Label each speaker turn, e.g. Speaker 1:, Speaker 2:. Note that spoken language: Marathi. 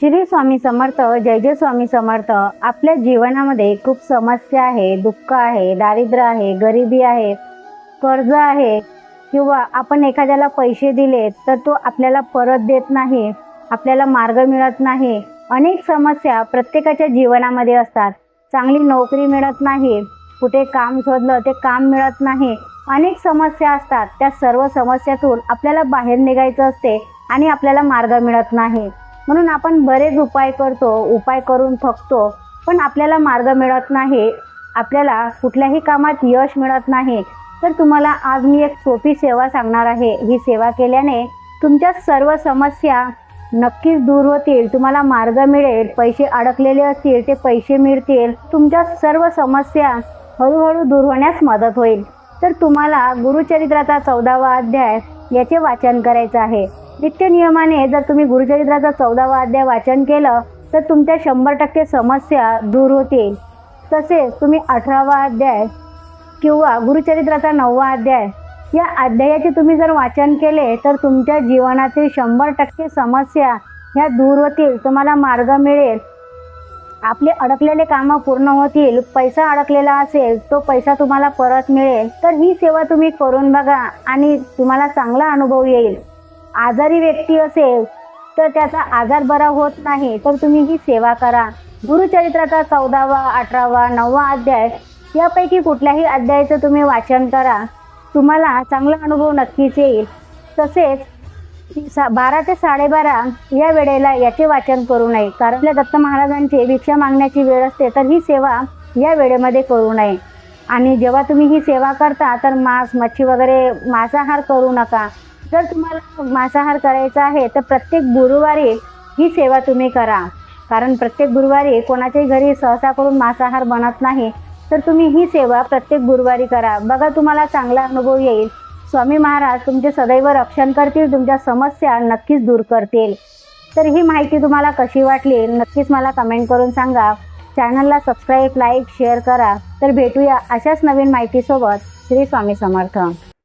Speaker 1: श्री स्वामी समर्थ जय जय स्वामी समर्थ. आपल्या जीवनामध्ये खूप समस्या आहे दुःख आहे दारिद्र्य आहे गरिबी आहे कर्ज आहे किंवा आपण एखाद्याला पैसे दिले तर तो आपल्याला परत देत नाही आपल्याला मार्ग मिळत नाही. अनेक समस्या प्रत्येकाच्या जीवनामध्ये असतात. चांगली नोकरी मिळत नाही कुठे काम शोधलं ते काम मिळत नाही. अनेक समस्या असतात. त्या सर्व समस्यातून आपल्याला बाहेर निघायचं असते आणि आपल्याला मार्ग मिळत नाही. म्हणून आपण बरेच उपाय करतो उपाय करून थकतो पण आपल्याला मार्ग मिळत नाही आपल्याला कुठल्याही कामात यश मिळत नाही. तर तुम्हाला आज मी एक सोपी सेवा सांगणार आहे. ही सेवा केल्याने तुमच्या सर्व समस्या नक्कीच दूर होतील तुम्हाला मार्ग मिळेल पैसे अडकलेले असतील ते पैसे मिळतील तुमच्या सर्व समस्या हळूहळू दूर होण्यास मदत होईल. तर तुम्हाला गुरुचरित्राचा चौदावा अध्याय याचे वाचन करायचं आहे. नित्यनियमाने जर तुम्ही गुरुचरित्राचा चौदावा अध्याय वाचन केलं तर तुमच्या शंभर टक्के समस्या दूर होतील. तसेच तुम्ही अठरावा अध्याय किंवा गुरुचरित्राचा नववा अध्याय या अध्यायाचे तुम्ही जर वाचन केले तर तुमच्या जीवनातील शंभर टक्के समस्या ह्या दूर होतील तुम्हाला मार्ग मिळेल. आपले अडकलेले कामं पूर्ण होतील पैसा अडकलेला असेल तो पैसा तुम्हाला परत मिळेल. तर ही सेवा तुम्ही करून बघा आणि तुम्हाला चांगला अनुभव येईल. आजारी व्यक्ती असेल तर त्याचा आजार बरा होत नाही तर तुम्ही ही सेवा करा. गुरुचरित्राचा चौदावा अठरावा नववा अध्याय यापैकी कुठल्याही अध्यायाचं तुम्ही वाचन करा. तुम्हाला चांगला अनुभव नक्कीच येईल. तसेच सा बारा ते साडेबारा या वेळेला याचे वाचन करू नये कारण आपल्या दत्त महाराजांची भिक्षा मागण्याची वेळ असते तर ही सेवा या वेळेमध्ये करू नये. आणि जेव्हा तुम्ही ही सेवा करता तर मांस मच्छी वगैरे मांसाहार करू नका. जर तुम्हाला मांसाहार करायचा आहे तर प्रत्येक गुरुवारी ही सेवा तुम्ही करा. कारण प्रत्येक गुरुवारी कोणाच्याही घरी सहसा करून मांसाहार बनत नाही तर तुम्ही ही सेवा प्रत्येक गुरुवारी करा. बघा तुम्हाला चांगला अनुभव येईल. स्वामी महाराज तुमचे सदैव रक्षण करतील तुमच्या समस्या नक्कीच दूर करतील. तर ही माहिती तुम्हाला कशी वाटली नक्कीच मला कमेंट करून सांगा. चॅनलला सबस्क्राईब लाईक शेअर करा. तर भेटूया अशाच नवीन माहितीसोबत. श्री स्वामी समर्थ.